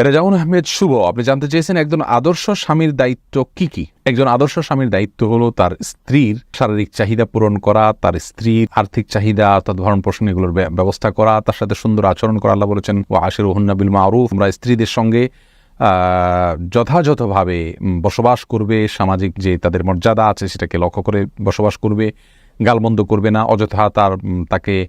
রেজাউন আহমেদ শুভ। আপনি জানতে চেয়েছেন একজন আদর্শ স্বামীর দায়িত্ব কি কি? একজন আদর্শ স্বামীর দায়িত্ব হলো তার স্ত্রীর শারীরিক চাহিদা পূরণ করা, তার স্ত্রীর আর্থিক চাহিদা, অর্থাৎ ভরণ পোষণ এগুলোর ব্য- ব্যবস্থা করা, তার সাথে সুন্দর আচরণ করা আল্লাহ বলেছেন, ও আশির বিল মারুফ। আমরা স্ত্রীদের সঙ্গে যথাযথভাবে বসবাস করবে। সামাজিক যে তাদের মর্যাদা আছে সেটাকে লক্ষ্য করে বসবাস করবে। গালমন্দ করবে না, অযথা তার তাকে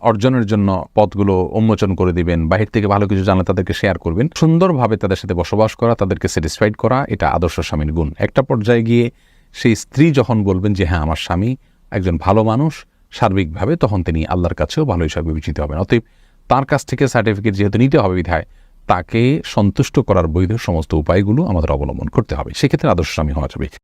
অর্জনের জন্য পথগুলো উন্মোচন করে দিবেন, বাহির থেকে ভালো কিছু জানলে তাদেরকে শেয়ার করবেন, সুন্দরভাবে তাদের সাথে বসবাস করা, তাদেরকে স্যাটিসফাইড করা, এটা আদর্শ স্বামীর গুণ। একটা পর্যায়ে গিয়ে সেই স্ত্রী যখন বলবেন যে হ্যাঁ আমার স্বামী একজন ভালো মানুষ, সার্বিকভাবে তখন তিনি আল্লাহর কাছেও ভালো হিসাবে বিবেচিত হবেন। অতএব তার কাছ থেকে সার্টিফিকেট যেহেতু নিতে হবে বিধায়, তাকে সন্তুষ্ট করার বৈধ সমস্ত উপায়গুলো আমাদের অবলম্বন করতে হবে। সেক্ষেত্রে আদর্শ স্বামী হওয়া যাবে।